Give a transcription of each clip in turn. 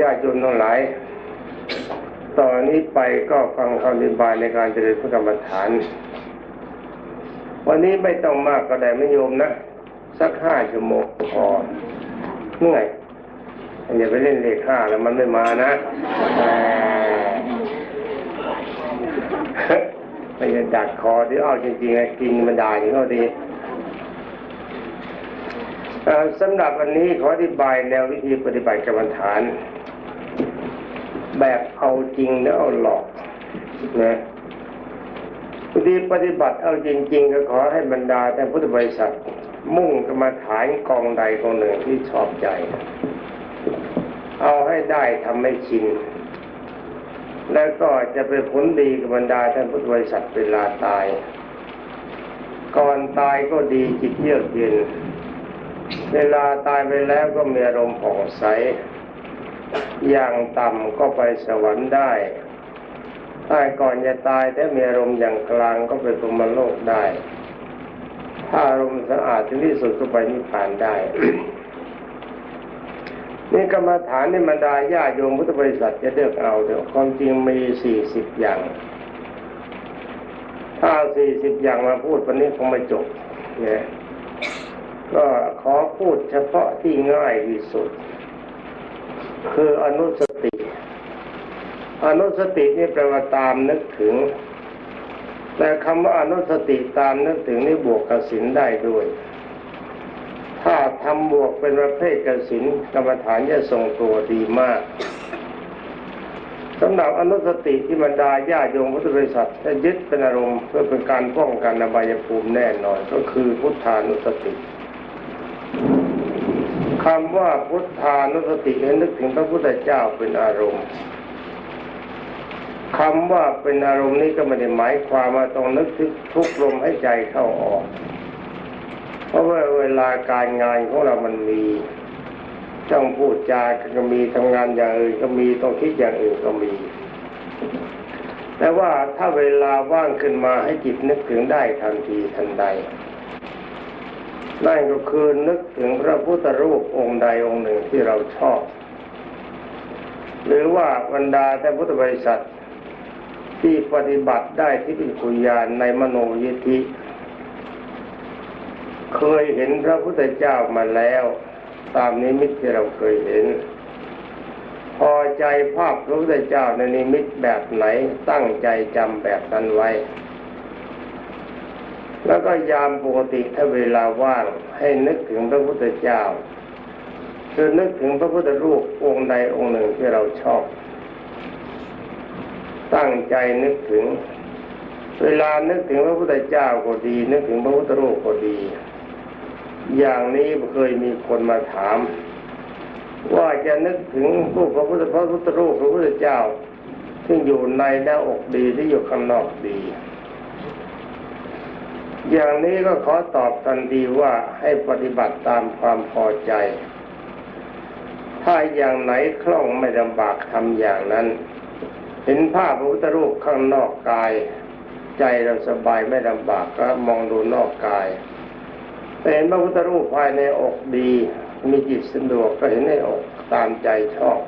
ญาติโยมทั้งหลาย ตอนนี้ไปก็ฟังคำอธิบายในการเจริญพระกรรมฐาน วันนี้ไม่ต้องมากก็ได้ไม่โยมนะ สักห้าชั่วโมงพอเหนื่อยอย่าไปเล่นเลขห้าแล้วมันไม่มานะไม่จะดักคอที่เอาจริงๆกินมันได้นี่ก็ดี สำหรับวันนี้ขออธิบายแนววิธีปฏิบัติกรรมฐาน แบบเอาจริงแล้วเอาหลอกนะวิธีปฏิบัติเอาจริง ๆ ก็ขอให้บรรดาแต่พุทธบริษัท มุ่งกรรมาฐานกองใดกองหนึ่งที่ชอบใจ เอาให้ได้ทำให้ชิน แล้วก็จะเป็นผลดีกับบรรดาท่านพุทธบริษัทเวลาตาย ก่อนตายก็ดีจิตเยือกเย็น เวลาตายไปแล้วก็มีอารมณ์ผ่องใส อย่างต่ำก็ไปสวรรค์ได้ตายก่อนจะตายถ้ามีอารมณ์อย่างกลางก็ไปพรมโลกได้ ถ้าอารมณ์สะอาดถึงที่สุดก็ไปนิพพานได้ นี่กรรมฐานในบรรดาญาโยมพุทธบริษัทจะเลือกเอาเดี๋ยวความจริงมีสี่สิบอย่าง ถ้าสี่สิบอย่างมาพูดวันนี้คงไม่จบเนี่ย ก็ขอพูดเฉพาะที่ง่ายที่สุด คืออนุสติ อนุสตินี่แปลว่าตามนึกถึง แต่คำว่าอนุสติตามนึกถึงนี่บวกกสินได้ด้วย ถ้าทำบวกเป็นประเภทกสินกรรมฐานจะทรงตัวดีมากสำหรับอนุสติที่บรรดาญาโยมพุทธบริษัทจะยึดเป็นอารมณ์เพื่อเป็นการป้องกันอบายภูมิแน่นอนก็คือพุทธานุสติ คำว่าพุทธานุสติให้นึกถึงพระพุทธเจ้าเป็นอารมณ์คำว่าเป็นอารมณ์นี้ก็ไม่ได้หมายความว่าต้องนึกถึงทุกลมให้ใจเข้าออก เพราะว่าเวลาการงานของเรามันมีต้องพูดจาก็มีทำงานอย่างอื่นก็มีต้องคิดอย่างอื่นก็มี แต่ว่าถ้าเวลาว่างขึ้นมาให้จิตนึกถึงได้ทันทีทันใด นั่นก็คือนึกถึงพระพุทธรูปองค์ใดองค์หนึ่งที่เราชอบ หรือว่าบรรดาแต่พุทธบริษัทที่ปฏิบัติได้ที่เป็นคุญาณในมโนยิธิ เคยเห็นพระพุทธเจ้ามาแล้ว ตามนิมิตที่เราเคยเห็น พอใจภาพพระพุทธเจ้าในนิมิตแบบไหนตั้งใจจำแบบนั้นไว้ แล้วก็ยามปกติถ้าเวลาว่างให้นึกถึงพระพุทธเจ้าคือนึกถึงพระพุทธรูปองค์ใดองค์หนึ่งที่เราชอบ ตั้งใจนึกถึง เวลานึกถึงพระพุทธเจ้าก็ดี นึกถึงพระพุทธรูปก็ดี อย่างนี้เคยมีคนมาถาม ว่าจะนึกถึงผู้พระพุทธพระพุทธรูปพระพุทธเจ้า ซึ่งอยู่ในหน้าอกดีที่อยู่ข้างนอกดี อย่างนี้ก็ขอตอบทันทีว่าให้ปฏิบัติตามความพอใจ ถ้าอย่างไหนคล่องไม่ลำบากทำอย่างนั้น เห็นภาพพระพุทธรูปข้างนอกกาย ใจเราสบายไม่ลำบากก็มองดูนอกกายแต่เห็นพระพุทธรูปภายในอกดี มีจิตสะดวกก็เห็นในอกตามใจชอบ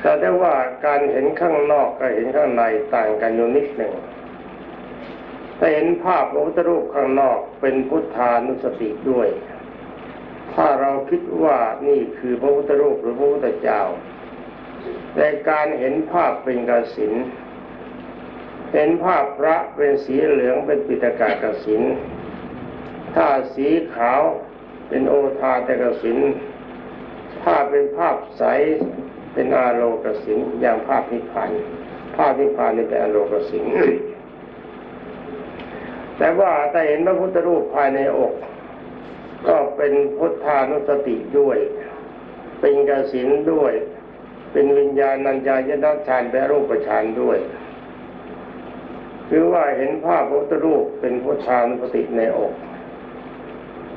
แต่ได้ว่าการเห็นข้างนอกกับเห็นข้างในต่างกันอยู่นิดหนึ่ง ถ้าเห็นภาพพระพุทธรูปข้างนอกเป็นพุทธานุสติด้วย ถ้าเราคิดว่านี่คือพระพุทธรูปหรือพระพุทธเจ้า ในการเห็นภาพเป็นกสินเห็นภาพพระเป็นสีเหลืองเป็นปิตกากสินถ้าสีขาวเป็นโอทาตกสินถ้าเป็นภาพใสเป็นอาโลกสินอย่างภาพนิพพานภาพนิพพานนี่เป็นอาโลกสิน แต่ว่าถ้าเห็นพระพุทธรูปภายในอก ก็เป็นพุทธานุสติด้วย เป็นกสินด้วย เป็นวิญญาณัญญายนัฌานเป็นรูปฌานด้วยคือว่าเห็นภาพพระพุทธรูปเป็นพุทธานุสติในอก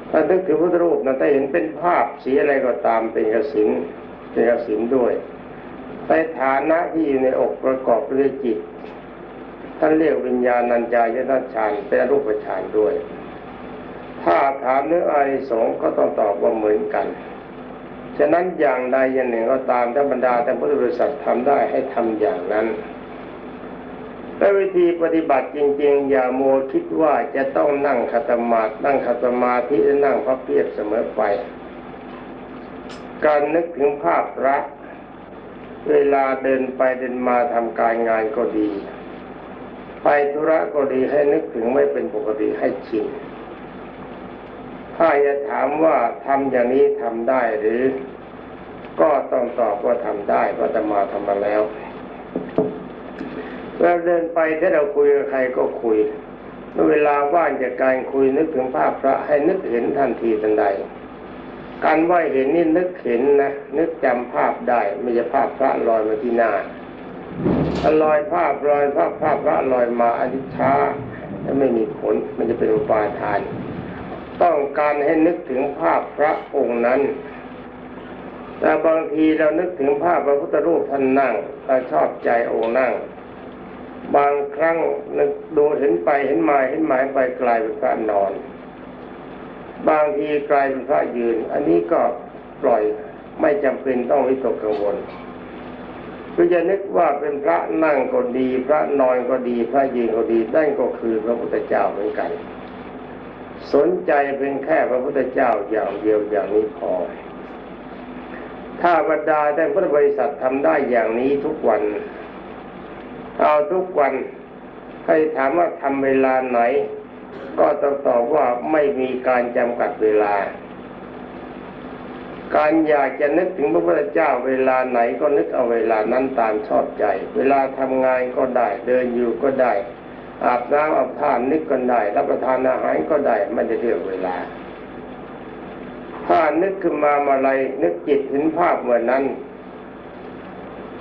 ถ้านึกถึงพุทธรูปนะถ้าเห็นเป็นภาพสีอะไรก็ตามเป็นกสินเป็นกสินด้วยในฐานะที่อยู่ในอกประกอบด้วยจิต ท่านเรียกวิญญาณัญญายนัฌานเป็นรูปฌานด้วย ถ้าถามเรื่องอานิสงส์ก็ต้องตอบว่าเหมือนกัน ฉะนั้นอย่างใดอย่างหนึ่งก็ตามธรรดาแต่พุทธบริษัททำได้ให้ทำอย่างนั้นและวิธีปฏิบัติจริง ๆ อย่าโมคิดว่าจะต้องนั่งคัตมาธินั่งคัตมาธิหรือนั่งพระเพียรเสมอไป การนึกถึงภาพพระเวลาเดินไปเดินมาทำการงานก็ดี ไปธุระก็ดีให้นึกถึงไม่เป็นปกติให้ชินถ้าจะถามว่าทำอย่างนี้ทำได้หรือ ก็ต้องตอบว่าทำได้เพราะจะมาทำมาแล้วเราเดินไปถ้าเราคุยกับใครก็คุยเมื่อเวลาว่างจากการคุยนึกถึงภาพพระให้นึกเห็นทันทีทันใด การว่าเห็นนี่นึกเห็นนะนึกจำภาพได้ไม่ใช่ภาพพระลอยมาที่หน้า ลอยภาพลอยภาพภาพพระลอยมาอันนี้ช้าและไม่มีผลมันจะเป็นอุปาทาน ต้องการให้นึกถึงภาพพระองค์นั้น แต่บางทีเรานึกถึงภาพพระพุทธรูปท่านนั่งเราชอบใจองค์นั่ง บางครั้งนึกดูเห็นไปเห็นมาเห็นหมายไปกลายเป็นพระนอน บางทีกลายเป็นพระยืน อันนี้ก็ปล่อยไม่จำเป็นต้องวิตกกังวล คือจะนึกว่าเป็นพระนั่งก็ดี พระนอนก็ดี พระยืนก็ดีนั่นก็คือพระพุทธเจ้าเหมือนกัน สนใจเป็นแค่พระพุทธเจ้าอย่างเดียวอย่างนี้พอ ถ้าบรรดาแต่พุทธบริษัททำได้อย่างนี้ทุกวัน เอาทุกวันใครถามว่าทำเวลาไหน ก็ต้องตอบว่าไม่มีการจำกัดเวลา การอยากจะนึกถึงพระพุทธเจ้าเวลาไหนก็นึกเอาเวลานั้นตามชอบใจ เวลาทำงานก็ได้เดินอยู่ก็ได้ อาบน้ำอาบท่านนึกก็ได้รับประทานอาหารก็ได้ไม่ได้เลือกเวลา ถ้านึกขึ้นมาเมื่อไรนึกจิตเห็นภาพเมื่อนั้น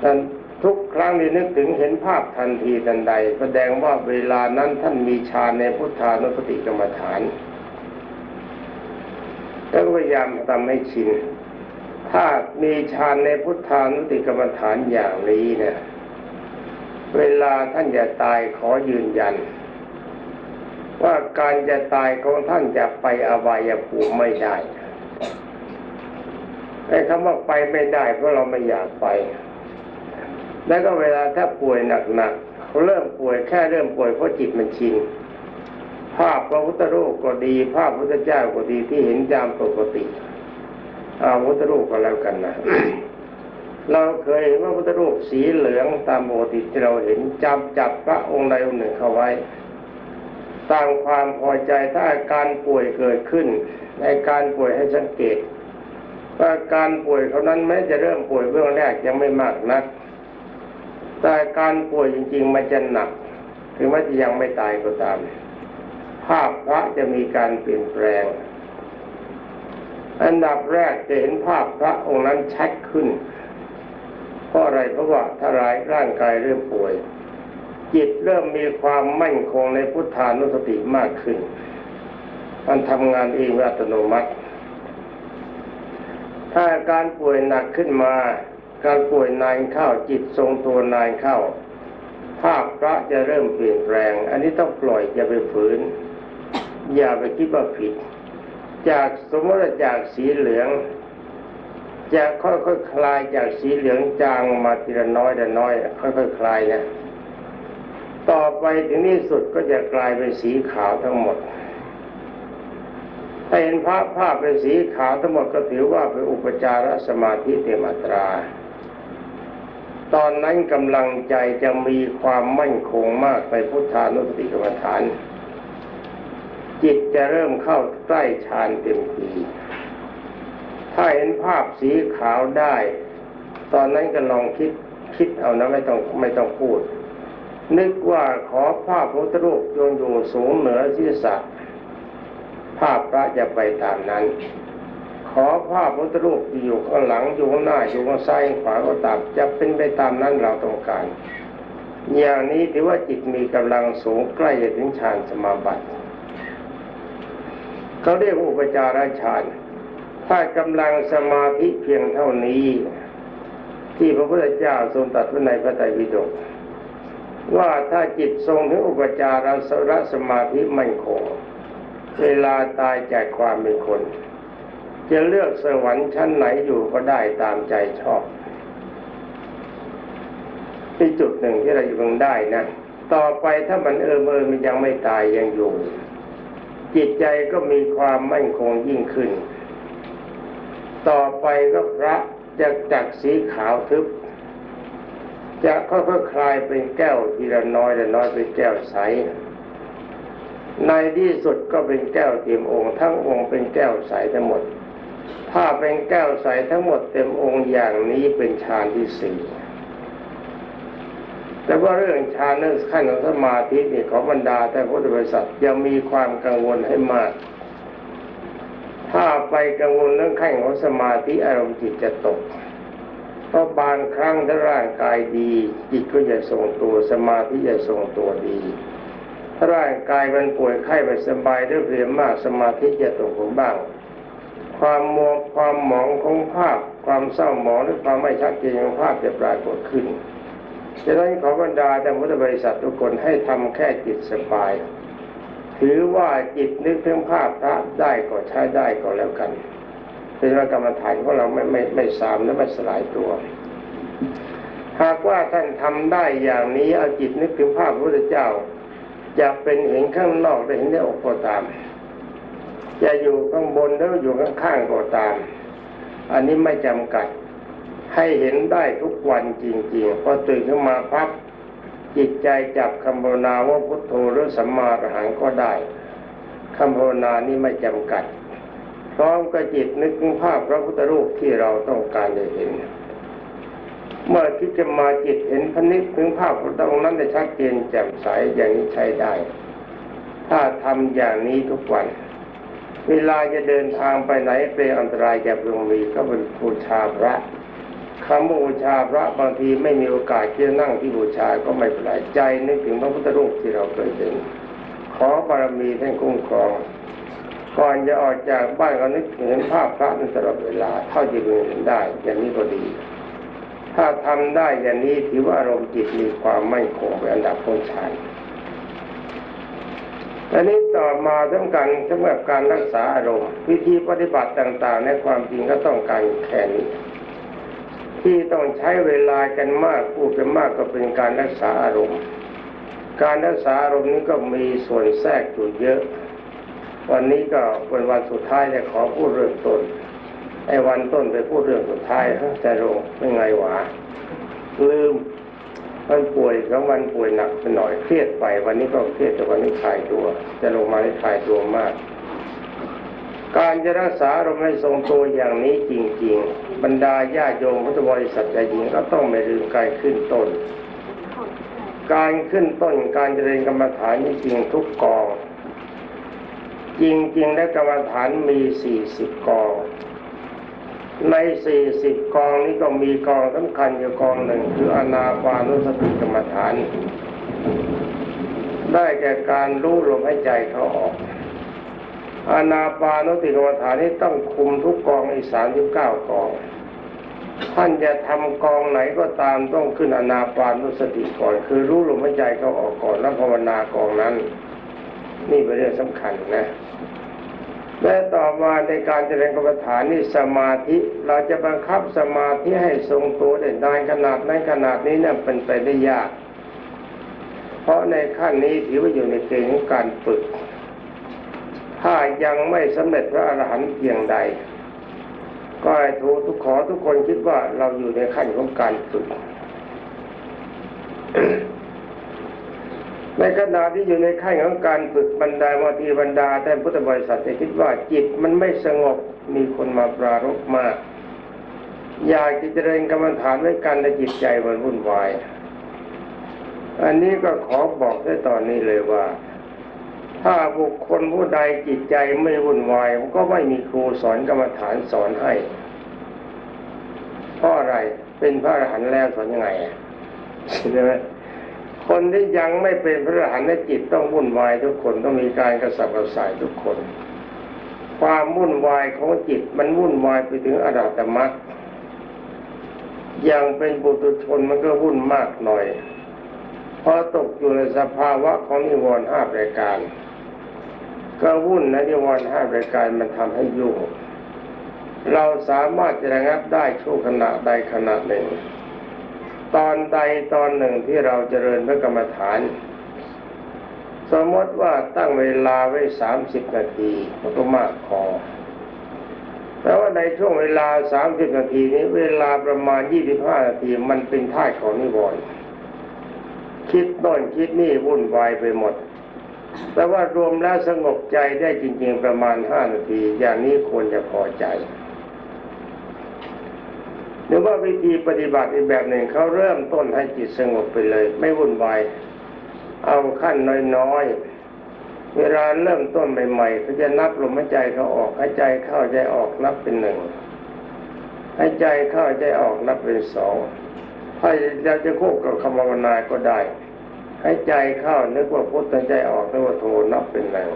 นั้นทุกครั้งที่นึกถึงเห็นภาพทันทีทันใด แสดงว่าเวลานั้นท่านมีฌานในพุทธานุสติกรรมฐาน แล้วก็พยายามทำให้ชิน ถ้ามีฌานในพุทธานุติกรรมฐานอย่างนี้เนี่ยเวลาท่านจะตายขอยืนยัน ว่าการจะตายของท่านจะไปอบายภูมิไม่ได้ไอ้คำว่าไปไม่ได้เพราะเราไม่อยากไป แล้วก็เวลาถ้าป่วยหนักๆเขาเริ่มป่วยแค่เริ่มป่วยเพราะจิตมันชิน ภาพพระพุทธรูปก็ดี ภาพพระพุทธเจ้าก็ดีที่เห็นตามปกติอาพุทธรูปก็แล้วกันนะเราเคยเห็นว่าพุทธรูปสีเหลืองตามปกติที่เราเห็นจับจับพระองค์ใดองค์หนึ่งเข้าไว้ตามความพอใจถ้าอาการป่วยเกิดขึ้น ในการป่วยให้สังเกตว่าการป่วยเขานั้นแม้จะเริ่มป่วยเบื้องแรกยังไม่มากนัก แต่การป่วยจริง ๆ มันจะหนัก ถึงแม้จะยังไม่ตายก็ตาม ภาพพระจะมีการเปลี่ยนแปลง อันดับแรกจะเห็นภาพพระองค์นั้นชัดขึ้น เพราะอะไรเพราะว่าถ้ารายร่างกายเริ่มป่วย จิตเริ่มมีความมั่นคงในพุทธานุสติมากขึ้น มันทำงานเองอัตโนมัติ ถ้าการป่วยหนักขึ้นมา การป่วยนานเข้าจิตทรงตัวนานเข้าภาพพระจะเริ่มเปลี่ยนแปลง อันนี้ต้องปล่อยอย่าไปฝืน อย่าไปคิดว่าผิด จากสมมติจากสีเหลืองจะค่อยๆคคลายจากสีเหลืองจางมาทีละน้อยละน้อย ค่อยๆคคลายนะต่อไปถึงที่สุดก็จะกลายเป็นสีขาวทั้งหมดถ้าเห็นภาพภาพเป็นสีขาวทั้งหมดก็ถือว่าเป็นอุปจารสมาธิเต็มอัตรา ตอนนั้นกำลังใจจะมีความมั่นคงมากในพุทธานุสติกรรมฐาน จิตจะเริ่มเข้าใกล้ฌานเต็มทีถ้าเห็นภาพสีขาวได้ ตอนนั้นก็ลองคิดคิดเอานะไม่ต้องไม่ต้องพูด นึกว่าขอภาพพระพุทธรูปจงอยู่สูงเหนือศีรษะภาพพระจะไปตามนั้น ขอภาพพระพุทธรูปอยู่ข้างหลังอยู่ข้างหน้าอยู่ข้างซ้ายขวาก็ตามจะเป็นไปตามนั้นเราต้องการ อย่างนี้ถือว่าจิตมีกำลังสูงใกล้จะถึงฌานสมาบัติ เขาเรียกอุปจาระฌานถ้ากำลังสมาธิเพียงเท่านี้ ที่พระพุทธเจ้าทรงตรัสไว้ในพระไตรปิฎกว่าถ้าจิตทรงถึงอุปจารสรสมาธิมั่นคงเวลาตายจากความเป็นคน จะเลือกสวรรค์ชั้นไหนอยู่ก็ได้ตามใจชอบที่จุดหนึ่งที่เราอยู่ตรงได้นะ ต่อไปถ้ามันเออเมอมันยังไม่ตายยังอยู่ จิตใจก็มีความมั่นคงยิ่งขึ้น ต่อไปก็พระจะจากสีขาวทึบ จะค่อยๆคลายเป็นแก้วทีละน้อยละน้อยเป็นแก้วใส ในที่สุดก็เป็นแก้วเต็มองค์ทั้งองค์เป็นแก้วใสทั้งหมด ถ้าเป็นแก้วใสทั้งหมดเต็มองค์อย่างนี้เป็นฌานที่สี่ แต่ว่าเรื่องฌานเรื่องขั้นของสมาธินี่ของบรรดาแต่พุทธบริษัทยังมีความกังวลให้มาก ถ้าไปกังวลเรื่องขั้นของสมาธิอารมณ์จิตจะตกเพราะบางครั้งถ้าร่างกายดี จิตก็จะทรงตัวสมาธิจะทรงตัวดีถ้าร่างกายมันป่วยไข้ไม่สบายด้วยเพลียมากสมาธิจะตกลงบ้าง ความมัวความหมองของภาพ ความเศร้าหมองหรือความไม่ชัดเจนของภาพจะปรากฏขึ้น ฉะนั้นขอบรรดาแต่พุทธบริษัททุกคนให้ทำแค่จิตสบาย ถือว่าจิตนึกถึงภาพพระได้ก็ใช้ได้ก็แล้วกันเป็นว่ากรรมฐานของเราไม่ไม่ไม่สามและไม่สลายตัว หากว่าท่านทำได้อย่างนี้เอาจิตนึกถึงภาพพระพุทธเจ้าจะเป็นเห็นข้างนอกได้เห็นได้อกก็ตาม จะอยู่ข้างบนแล้วอยู่ข้างๆก็ตาม อันนี้ไม่จำกัด ให้เห็นได้ทุกวันจริงๆพอตื่นขึ้นมาพับจิตใจจับคำภาวนาว่าพุทโธหรือสัมมาอรหังก็ได้คำภาวนานี้ไม่จำกัด พร้อมกับจิตนึกถึงภาพพระพุทธรูปที่เราต้องการจะเห็น เมื่อคิดจะมาจิตเห็นพระนิพถึงภาพตรงนั้นได้ชัดเจนแจ่มใสอย่างนี้ใช้ได้ ถ้าทำอย่างนี้ทุกวัน เวลาจะเดินทางไปไหนเป็นอันตรายแก่พระองค์มีก็เป็นบูชาพระ คำว่าบูชาพระบางทีไม่มีโอกาสที่จะนั่งที่บูชาก็ไม่เป็นไรใจนึกถึงพระพุทธรูปที่เราเคยเห็นขอบารมีท่านคุ้มครอง ก่อนจะออกจากบ้านก็นึกถึงภาพพระนั้นตลอดเวลาเท่าที่จะเห็นได้อย่างนี้ก็ดี ถ้าทำได้อย่างนี้ถือว่าอารมณ์จิตมีความมั่นคงเป็นอันดับต้นฌานอันนี้ต่อมาสำคัญสำหรับการรักษาอารมณ์ วิธีปฏิบัติต่างๆ ในความจริงก็ต้องการแค่นี้ ที่ต้องใช้เวลากันมากพูดกันมากก็เป็นการรักษาอารมณ์ การรักษาอารมณ์นี้ก็มีส่วนแทรกอยู่เยอะ วันนี้ก็เป็นวันสุดท้ายจะขอพูดเรื่องต้นไอ้วันต้นไปพูดเรื่องสุดท้ายจะลงไม่ไงหวะลืมมันป่วยสองวันป่วยหนักไปหน่อยเครียดไป วันนี้ก็เครียดแต่วันนี้คลายตัว จะลงมาได้คลายตัวมาก การจะรักษาอารมให้ทรงตัวอย่างนี้จริง ๆ บรรดาญาโยมพุทธบริษัทใจหญิงก็ต้องไม่ลืมการขึ้นต้น การขึ้นต้นการเจริญกรรมฐานจริงทุกกอง จริงๆ และกรรมฐานมีสี่สิบกอง ในสี่สิบกองนี้ก็มีกองสำคัญอยู่กองหนึ่งคืออนาปานุสติกรรมฐาน ได้แก่การรู้ลมหายใจเขาออก อานาปานุสติกรรมฐานนี้ต้องคุมทุกกองอีสามสิบเก้ากอง ท่านจะทำกองไหนก็ตามต้องขึ้นอานาปานุสติก่อน คือรู้ลมหายใจเขาออกก่อนแล้วภาวนากองนั้น นี่เป็นเรื่องสำคัญนะและต่อมาในการเจริญกรรมฐานนี่สมาธิเราจะบังคับสมาธิให้ทรงตัวได้นานขนาดนั้นขนาดนี้เนี่ยเป็นไปได้ยาก เพราะในขั้นนี้ถือว่าอยู่ในเกณฑ์ของการฝึก ถ้ายังไม่สำเร็จพระอรหันต์เพียงใด ก็ให้ทุกทุกขอทุกคนคิดว่าเราอยู่ในขั้นของการฝึกในขณะที่อยู่ในขั้นของการฝึกบรรดาบาทีบรรดาแท่านพุทธบริษัทจะคิดว่าจิตมันไม่สงบมีคนมาปรารบมาก อยากจะเจริญกรรมฐานไว้กันในจิตใจมันวุ่นวาย อันนี้ก็ขอบอกได้ตอนนี้เลยว่า ถ้าบุคคลผู้ใดจิตใจไม่วุ่นวายก็ไม่มีครูสอนกรรมฐานสอนให้เพราะอะไรเป็นพระอรหันต์แล้วสอนยังไงใช่ไหมคนที่ยังไม่เป็นพระอรหันต์ในจิตต้องวุ่นวายทุกคนต้องมีการกระสับกระส่ายทุกคน ความวุ่นวายของจิตมันวุ่นวายไปถึงอรัตมรรคอย่างเป็นบุตุชนมันก็วุ่นมากหน่อยพอตกอยู่ในสภาวะของนิวรณ์ห้ารายการ ก็วุ่นนะนิวรณ์ห้ารายการมันทำให้ยุ่ง เราสามารถจะระงับได้ชั่วขณะใดขณะหนึ่ง ตอนใดตอนหนึ่งที่เราเจริญพระกรรมฐาน สมมติว่าตั้งเวลาไว้สามสิบนาทีมันก็มากพอแต่ว่าในช่วงเวลาสามสิบนาทีนี้ เวลาประมาณยี่สิบห้านาทีมันเป็นท่าของนิวรณ์คิดโน่นคิดนี่วุ่นวายไปหมด แต่ว่ารวมแล้วสงบใจได้จริง ๆ ประมาณห้านาที อย่างนี้ควรจะพอใจหรือว่าวิธีปฏิบัติอีกแบบหนึ่งเขาเริ่มต้นให้จิตสงบไปเลย ไม่วุ่นวายเอาขั้นน้อยๆ เวลาเริ่มต้นใหม่ๆเขาจะนับลมหายใจเขาออกหายใจเข้าใจออกนับเป็นหนึ่งหายใจเข้าใจออกนับเป็นสองถ้าเราจะควบกับคำภาวนาก็ได้ หายใจเข้านึกว่าพุทธใจออกนึกว่าโทนับเป็นหนึ่ง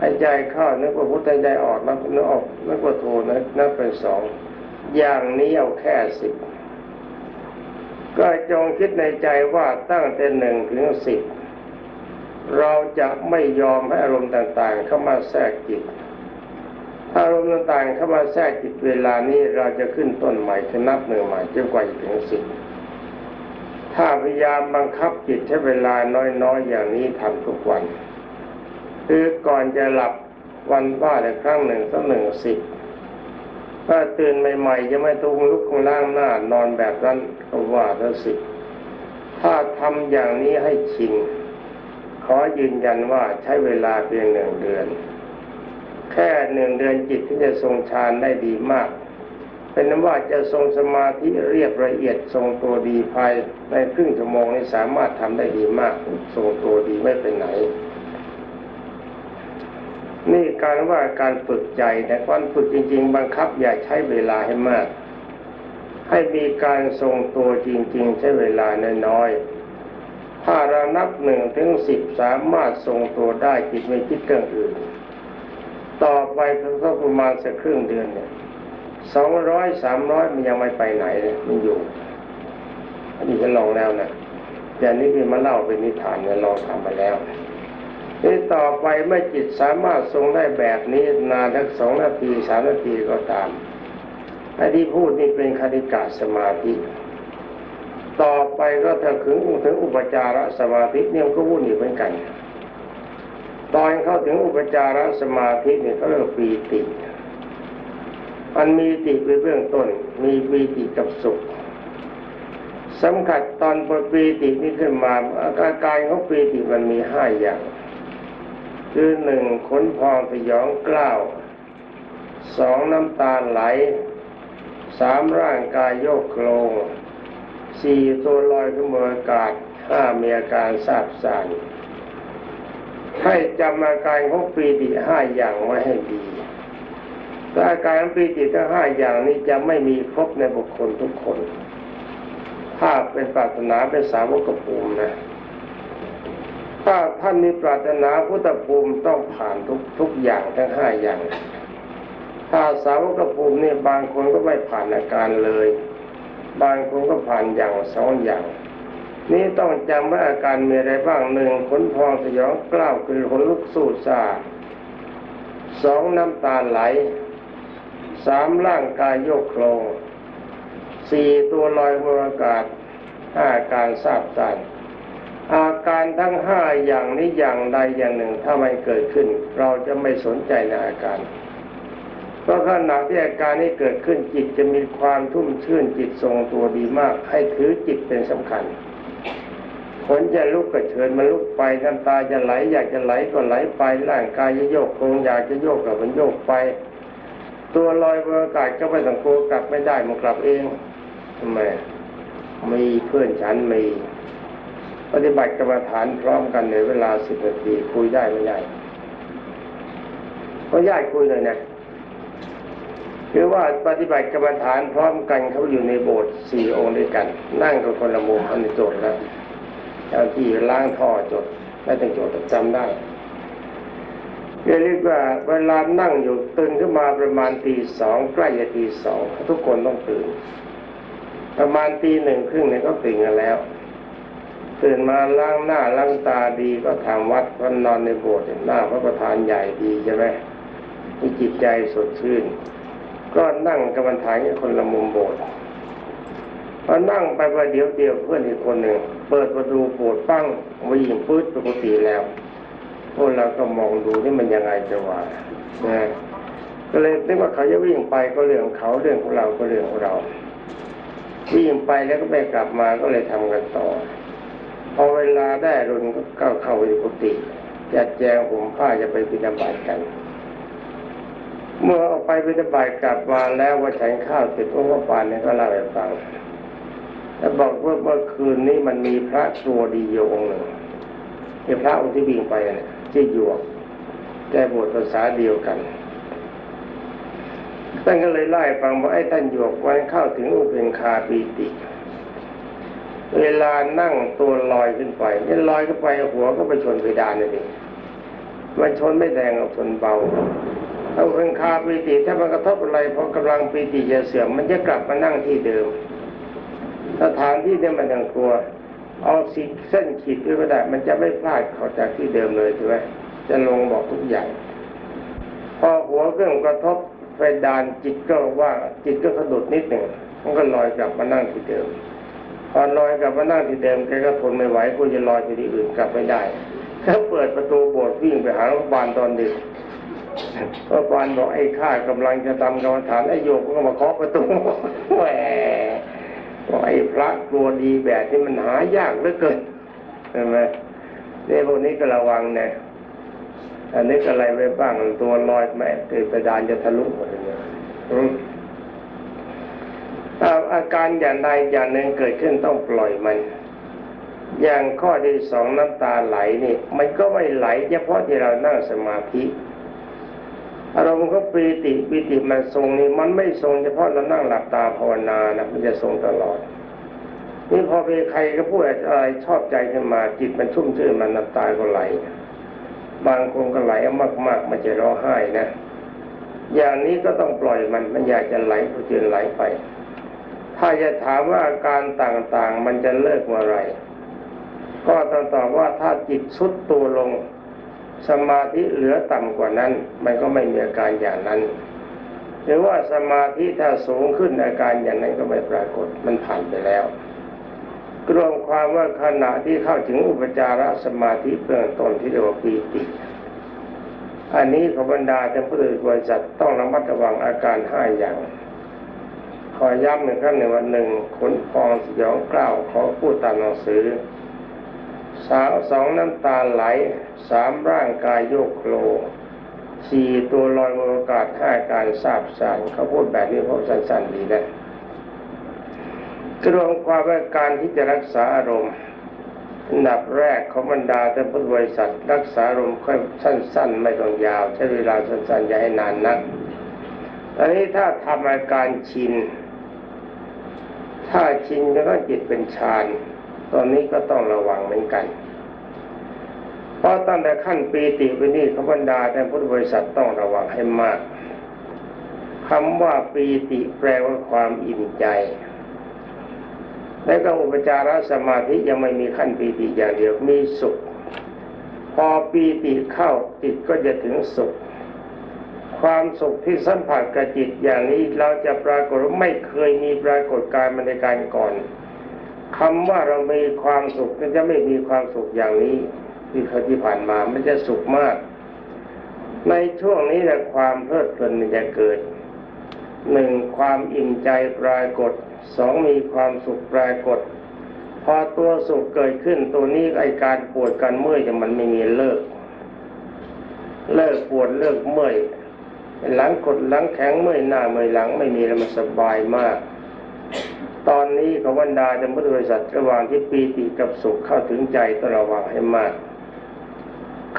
หายใจเข้านึกว่าพุทธใจออกนับนึกออกนึกว่าโทนับนับเป็นสองอย่างนี้เอาแค่สิบก็จงคิดในใจว่าตั้งแต่หนึ่งถึงสิบเราจะไม่ยอมให้อารมณ์ต่าง ๆ เข้ามาแทรกจิตถ้าอารมณ์ต่างๆเข้ามาแทรกจิตเวลานี้เราจะขึ้นต้นใหม่จะนับหนึ่งใหม่จนกว่าจะถึงสิบ ถ้าพยายามบังคับจิตใช้เวลาน้อยๆอย่างนี้ทำทุกวัน คือก่อนจะหลับวันว่าแต่ครั้งหนึ่งสักหนึ่งสิบถ้าตื่นใหม่ๆจะไม่ตุ้งลุกข้างล่างหน้านอนแบบนั้นก็ว่าแล้วสิ ถ้าทำอย่างนี้ให้ชินขอยืนยันว่าใช้เวลาเพียงหนึ่งเดือน แค่หนึ่งเดือนจิตที่จะทรงฌานได้ดีมาก เป็นนั้นว่าจะทรงสมาธิเรียบละเอียดทรงตัวดีภายในครึ่งชั่วโมงนี้สามารถทำได้ดีมากทรงตัวดีไม่เป็นไหน นี่การว่าการฝึกใจแต่การฝึกจริง ๆ บังคับอย่าใช้เวลาให้มาก ให้มีการทรงตัวจริง ๆ ใช้เวลาน้อยๆถ้าเรานับหนึ่งถึงสิบสามารถทรงตัวได้จิตไม่คิดเรื่องอื่น ต่อไปสักประมาณสักครึ่งเดือนเนี่ย สองร้อยสามร้อยมันยังไม่ไปไหนเลยมันอยู่อันนี้ฉันลองแล้วนะแต่นี้พี่มาเล่าเป็นนิทานเนี่ยลองทำมาแล้วนี่ต่อไปเมื่อจิตสามารถทรงได้แบบนี้นานทั้งสองนาทีสามนาทีก็ตามไอ้ที่พูดนี่เป็นคณิกาสมาธิ ต่อไปก็ถ้าถึงถึงอุปจารสมาธิเนี่ยก็วุ่นอยู่เหมือนกัน ตอนเข้าถึงอุปจารสมาธิเนี่ยเขาเรียกปีติ มันมีติเป็นเบื้องต้น มีปีติกับสุขสำคัญตอนปีตินี้ขึ้นมาอาการกายของปีติมันมีห้าอย่าง คือหนึ่งขนพองสยองกล้าวสองน้ำตาไหลสามร่างกายโยกโครงสี่ตัวลอยขึ้นบนอากาศห้ามีอาการทราบสานให้จำอาการของปีติห้าอย่างไว้ให้ดี แต่อาการปีติทั้งห้าอย่างนี้จะไม่มีครบในบุคคลทุกคน ถ้าเป็นปรารถนาเป็นสาวกภูมินะ ถ้าท่านมีปรารถนาพุทธภูมิต้องผ่านทุกทุกอย่างทั้งห้าอย่าง ถ้าสาวกภูมินี่บางคนก็ไม่ผ่านอาการเลย บางคนก็ผ่านอย่างสองอย่างนี่ต้องจำว่าอาการมีอะไรบ้างหนึ่งขนพองสยองกล้าวคือขนลุกสู้ซาสองน้ำตาไหล สามร่างกายโยกโครงสี่ตัวลอยบนอากาศห้าการทราบสั่นอาการทั้งห้าอย่างนี้อย่างใดอย่างหนึ่งถ้ามันเกิดขึ้น เราจะไม่สนใจในอาการเพราะขณะที่อาการนี้เกิดขึ้นจิตจะมีความทุ่มชื่นจิตทรงตัวดีมาก ให้ถือจิตเป็นสำคัญขนจะลุกก็เชิญมันลุกไปน้ำตาจะไหลอยากจะไหลก็ไหลไปร่างกายจะโยกโครงอยากจะโยกก็มันโยกไป ตัวลอยบนอากาศก็ไม่ต้องกลัวกลับไม่ได้มันกลับเองทำไมมีเพื่อนฉันมีปฏิบัติกรรมฐานพร้อมกันในเวลาสิบนาทีคุยได้ไม่ได้ก็ยายคุยเลยนะคือว่าปฏิบัติกรรมฐานพร้อมกันเขาอยู่ในโบสถ์สี่องค์ด้วยกัน นั่งกับคนละมุมอันนี้โจทย์แล้วเจ้าที่ล้างท่อจดไม่ต้งโจทย์จำได้ เรียกว่าเวลานั่งอยู่ตื่นขึ้นมาประมาณตีสองใกล้จะตีสองทุกคนต้องตื่น ประมาณตีหนึ่งครึ่งเนี่ยก็ตื่นกันแล้ว ตื่นมาล้างหน้าล้างตาดีก็ทำวัดก็นอนในโบสถ์หน้าพระประธานใหญ่ดีใช่ไหมมีจิตใจสดชื่น ก็นั่งกรรมฐานกับคนละมุมโบสถ์พอนั่งไปประเดี๋ยวเดียวเพื่อนอีกคนหนึ่งเปิดประตูโบสถ์ปั้งวิ่งปื๊ดปกติแล้ว พวกเราก็มองดูนี่มันยังไงจะว่านะก็เลยนึกว่าเขาจะวิ่งไปก็เรื่องเขาเรื่องของเราก็เรื่องของเราวิ่งไปแล้วก็ไม่กลับมาก็เลยทำกันต่อ พอเวลาได้รุนก็เข้าเข้าไปกุฏิจัดแจงผมผ้าจะไปบิณฑบาตกัน เมื่อออกไปบิณฑบาตกลับมาแล้วว่าฉันข้าวเสร็จพวกปานเนี่ยก็เล่าให้ฟังแล้วบอกว่าเมื่อคืนนี้มันมีพระตัวดีโยองหนึ่งไอ้พระองค์ที่วิ่งไปเนี่ย ชื่อหยวกแกบวชภาษาเดียวกันท่านก็เลยไล่ฟังว่าไอ้ท่านหยวกวันเข้าถึงอุเบกขาปีติ เวลานั่งตัวลอยขึ้นไปนี่ลอยขึ้นไปหัวก็ไปชนเพดานเลยมันชนไม่แรงหรอกชนเบาถ้าอุเบกขาปีติถ้ามันกระทบอะไรพอกำลังปีติจะเสื่อมมันจะกลับมานั่งที่เดิมสถานที่เนี่ยมันยังกลัว เอาสิเส้นขีดด้วยก็ได้ มันจะไม่พลาดเขาจากที่เดิมเลยใช่ไหมจะลงบอกทุกอย่าง พอหัวเครื่องกระทบไปดานจิตก็ว่าจิตก็สะดุดนิดหนึ่งมันก็ลอยกลับมานั่งที่เดิม พอลอยกลับมานั่งที่เดิมแกก็ทนไม่ไหวกูจะลอยไปที่อื่นกลับไม่ได้เขาเปิดประตูโบสถ์วิ่งไปหาโรงบาลตอนดึกพระบาลบอกไอ้ข้ากำลังจะทำกรรมฐานไอ้โยกก็มาเคาะประตูแหม ไอ้พระกลัวดีแบบที่มันหายากเหลือเกินใช่ไหมเนี่ยพวกนี้ก็ระวังนี่ยอันนี้ก็อะไรไว้บ้างตัวลอยแม่เกิดประดานจะทะลุหมดเลยอาการอย่างใดอย่างหนึ่งเกิดขึ้นต้องปล่อยมัน อย่างข้อที่สองน้ำตาไหลนี่ มันก็ไม่ไหลเฉพาะที่เรานั่งสมาธิ อารมณ์ก็ปีติปีติมันทรงนี่มันไม่ทรงเฉพาะเรานั่งหลับตาภาวนานะมันจะทรงตลอดนี่พอไปใครก็พูดอะไรชอบใจขึ้นมาจิตมันชุ่มชื่นมันน้ำตาก็ไหล บางคนก็ไหลมากๆมันจะร้องไห้นะ อย่างนี้ก็ต้องปล่อยมันมันอยากจะไหลก็จะไหลไป ถ้าจะถามว่าอาการต่างๆ มันจะเลิกเมื่อไหรก็ต้องตอบว่าถ้าจิตสุดตัวลง สมาธิเหลือต่ำกว่านั้น มันก็ไม่มีอาการอย่างนั้นหรือว่าสมาธิถ้าสูงขึ้นอาการอย่างนั้นก็ไม่ปรากฏมันผ่านไปแล้วรวมความว่าขณะที่เข้าถึงอุปจารสมาธิเบื้องต้นที่เรียกว่าปีติอันนี้ขบรรดาท่านผู้บริษัทต้องระมัดระวังอาการห้าอย่าง ขอย้ำหนึ่งครั้งหนึ่งวันหนึ่งขนพองสยองกล้าวขอพูดตามหนังสือ สาวสองน้ำตาไหลสามร่างกายโยกโคลสี่ตัวลอยบนอากาศห้าการทราบสารเขาพูดแบบนี้เพราะสั้นๆดีนะกรวมความว่าการที่จะรักษาอารมณ์อันดับแรกของบรรดาท่านพุทธบริษัทรักษาอารมณ์ค่อยสั้น ๆ ไม่ต้องยาว ใช้เวลาสั้นๆอย่าให้นานนักตอนนี้ถ้าทำอาการชิน ถ้าชินแล้วก็จิตเป็นฌาน ตอนนี้ก็ต้องระวังเหมือนกัน เพราะตั้งแต่ขั้นปีติไปนี่ขบรรดาแท่านพุทธบริษัทต้องระวังให้มากคำว่าปีติแปลว่าความอิ่มใจ และก็อุปจารสมาธิยังไม่มีขั้นปีติอย่างเดียวมีสุข พอปีติเข้าจิตก็จะถึงสุข ความสุขที่สัมผัสกับจิตอย่างนี้เราจะปรากฏไม่เคยมีปรากฏการณ์ในการก่อน คำว่าเรามีความสุขมันจะไม่มีความสุขอย่างนี้ที่เคยที่ผ่านมามันจะสุขมาก ในช่วงนี้แหละความเพลิดเพลินมันจะเกิดหนึ่งความอิ่มใจปรากฏสองมีความสุขปรากฏ พอตัวสุขเกิดขึ้นตัวนี้ไอการปวดการเมื่อยจะมันไม่มีเลิก เลิกปวดเลิกเมื่อยหลังกดหลังแข็งเมื่อยหน้าเมื่อยหลังไม่มีแล้วมันสบายมาก ตอนนี้ขบรรดาจำพุทธบริษัทระหว่างที่ปีติกับสุขเข้าถึงใจต้องระวังให้มาก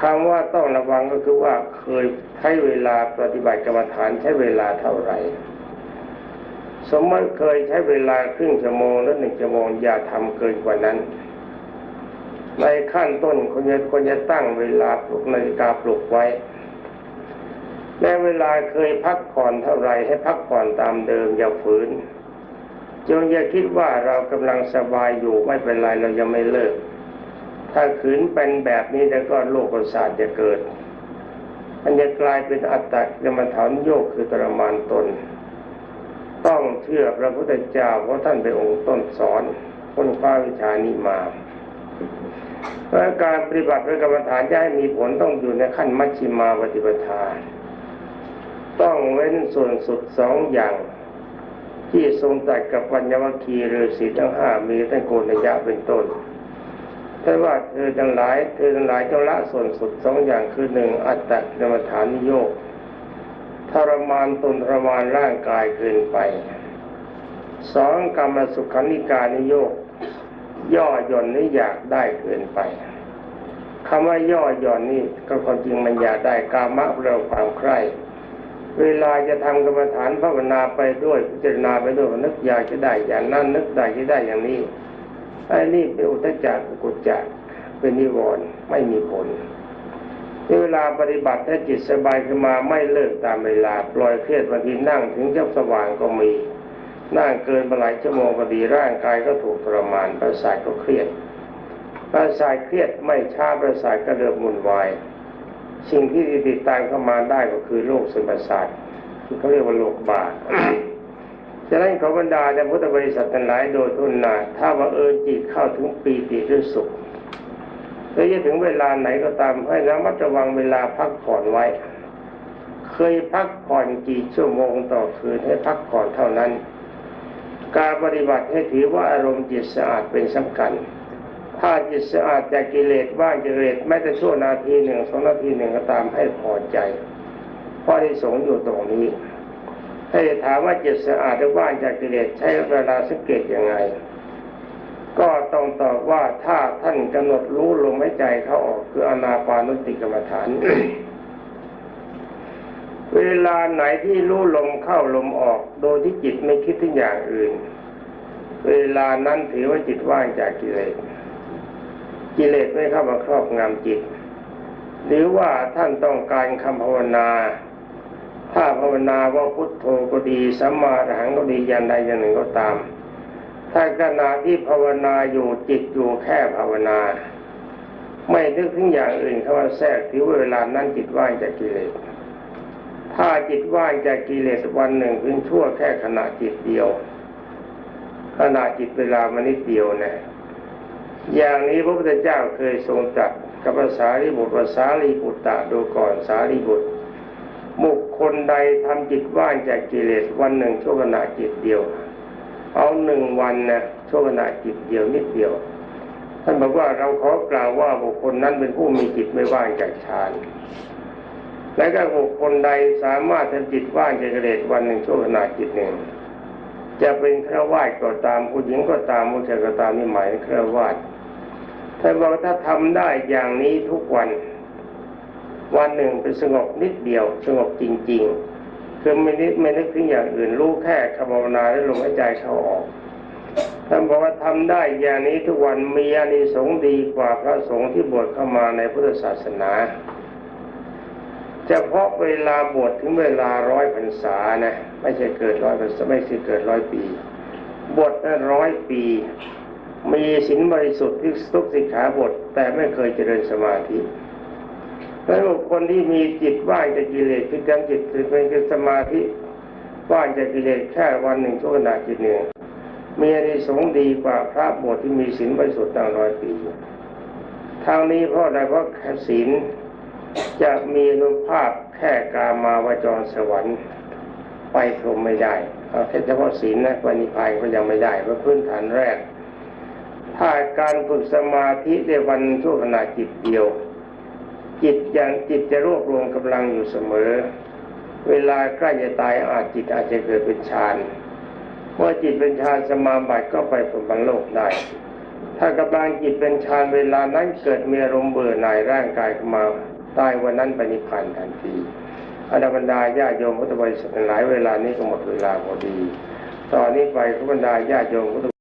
คำว่าต้องระวังก็คือว่าเคยใช้เวลาปฏิบัติกรรมฐานใช้เวลาเท่าไหร่ สมมติเคยใช้เวลาครึ่งชั่วโมงหรือหนึ่งชั่วโมงอย่าทำเกินกว่านั้น ในขั้นต้นคนจะคนจะตั้งเวลาปลุกนาฬิกาปลุกไว้แม้เวลาเคยพักผ่อนเท่าไรให้พักผ่อนตามเดิมอย่าฝืน จงอย่าคิดว่าเรากำลังสบายอยู่ไม่เป็นไรเรายังไม่เลิก ถ้าขืนเป็นแบบนี้แล้วก็โรคประสาทจะเกิดมันจะกลายเป็นอัตตะกรรมฐานโยกคือตรมานตน ต้องเชื่อพระพุทธเจ้าเพราะท่านเป็นองค์ต้นสอนค้นคว้าวิชานี้มาเพราะการปฏิบัติพระกรรมฐานจะให้มีผลต้องอยู่ในขั้นมัชชิมาปฏิปทา ต้องเว้นส่วนสุดสองอย่าง ที่ทรงตรัดกับปัญญวคีฤาษีทั้งห้ามีท่านโกนยะเป็นต้นท่านว่าเธอทั้งหลายเธอทั้งหลายจงละส่วนสุดสองอย่างคือหนึ่งอัตตกรรมฐานนิโยกทรมานตนทรมานร่างกายเกินไปสองกรรมสุขานิการนิโยกย่อหย่อนนี่อยากได้เกินไปคำว่าย่อหย่อนนี่ก็ความจริงมันอยากได้กามะเราความใคร่ เวลาจะทำกรรมฐานภาวนาไปด้วยพิจารณาไปด้วยนึกอยากจะได้อย่างนั้นนึกได้จะได้อย่างนี้ไอ้นี่เป็นอุตจักกุจจะเป็นนิวรณ์ไม่มีผลเวลาปฏิบัติถ้าจิตสบายขึ้นมาไม่เลิกตามเวลา ปล่อยเครียดบางทีนั่งถึงเจ้าสว่างก็มีนั่งเกินไปหลายชั่วโมงพอดีร่างกายก็ถูกทรมานประสาทก็เครียดประสาทเครียดไม่ช้าประสาทก็เริ่มวุ่นวาย สิ่งที่ติดตามเข้ามาได้ก็คือโรคซึมประสาทที่เขาเรียกว่าโรคบาดฉะนั้นขอบรรดาในพุทธบริษัททั้งหลายโดยทุนนาถ้าว่าเออจิตเข้าถึงปีติด้วยสุขหรือจะถึงเวลาไหนก็ตามให้ระมัดระวังเวลาพักผ่อนไว้ เคยพักผ่อนกี่ชั่วโมงต่อคืนให้พักผ่อนเท่านั้น การปฏิบัติให้ถือว่าอารมณ์จิตสะอาดเป็นสำคัญ ถ้าจิตสะอาดจากกิเลสว่างกิเลสแม้แต่ชั่วนาทีหนึ่งสองนาทีหนึ่งก็ตามให้พอใจเพราะที่สงอยู่ตรงนี้ให้ถามว่าจิตสะอาดหรือว่างจากกิเลสใช้เวลาสังเกตยังไง ก็ต้องตอบว่าถ้าท่านกำหนดรู้ลมหายใจเข้าออกคืออนาปานุสติกรรมฐาน เวลาไหนที่รู้ลมเข้าลมออก โดยที่จิตไม่คิดถึงอย่างอื่น เวลานั้นถือว่าจิตว่างจากกิเลส กิเลสไม่เข้ามาครอบงำจิต หรือว่าท่านต้องการคำภาวนา ถ้าภาวนาว่าพุทโธก็ดีสัมมาอรหังก็ดีอย่างใดอย่างหนึ่งก็ตาม ถ้าขณะที่ภาวนาอยู่จิตอยู่แค่ภาวนา ไม่นึกถึงอย่างอื่นเข้ามาแทรกถือเวลานั้นจิตว่างจากกิเลสถ้าจิตว่างจากกิเลสวันหนึ่งเพียงชั่วแค่ขณะจิตเดียวขณะจิตเวลามันนิดเดียวนะ อย่างนี้พระพุทธเจ้าเคยทรงตรัสกับภาษาลิบุตรภาษาลีบุตตะดูก่อนสารีบุตรบุคคลใดทำจิตว่างจากกิเลสวันหนึ่งชั่วขณะจิตเดียว เอาหนึ่งวันนะชั่วขณะจิตเดียวนิดเดียวท่านบอกว่าเราขอกล่าวว่าบุคคลนั้นเป็นผู้มีจิตไม่ว่างจากฌานและก็บุคคลใดสามารถทำจิตว่างจากกิเลสวันหนึ่งชั่วขณะจิตหนึ่ง จะเป็นฆราวาสก็ตามผู้หญิงก็ตามผู้ชายก็ตามนี่หมายถึงฆราวาสท่านบอกถ้าทำได้อย่างนี้ทุกวัน วันหนึ่งเป็นสงบนิดเดียว สงบจริง ๆ คือไม่นึกไม่นึกถึงอย่างอื่นรู้แค่คำภาวนาและลมหายใจเข้าออกท่านบอกว่าทำได้อย่างนี้ทุกวันมีอานิสงส์ดีกว่าพระสงฆ์ที่บวชเข้ามาในพุทธศาสนา ฉพาะเวลาบวชถึงเวลาร้อยพรรษานะไม่ใช่เกิดร้อยพรรษาไม่ใช่เกิดร้อยปี บวชนั้นร้อยปี มีศีลบริสุทธิ์ที่ทุกสิกขาบท แต่ไม่เคยเจริญสมาธิแล้วบุคคลที่มีจิตว่างจากกิเลสคือการจิตคือเป็นสมาธิว่างจากกิเลสแค่วันหนึ่งชั่วขณะจิตหนึ่งมีอานิสงดีกว่าพระบวชที่มีศีลบริสุทธิ์ตั้งร้อยปีทางนี้เพราะอะไรเพราะศีล จะมีอนุภาพแค่กามาวจรสวรรค์ไปพรมไม่ได้เอาแค่เฉพาะศีลนะวันนิพพานก็ยังไม่ได้เพราะพื้นฐานแรก ถ้าการฝึกสมาธิในวันชั่วขณะจิตเดียว จิตอย่างจิตจะรวบรวมกำลังอยู่เสมอ เวลาใกล้จะตายอาจจิตอาจจะเกิดเป็นฌานเมื่อจิตเป็นฌานสมาบัติก็ไปผลบรรโลกได้ถ้ากำลังจิตเป็นฌานเวลานั้นเกิดมีอารมณ์เบื่อหน่ายร่างกายขึ้นมา ตายวันนั้นไปนิพพานทันทีอดาบรรดาญาโยมพุทธบริษัทหลายเวลานี้ก็หมดเวลาพอดี ตอนนี้ไปขบรรดาญาโยมพุทธ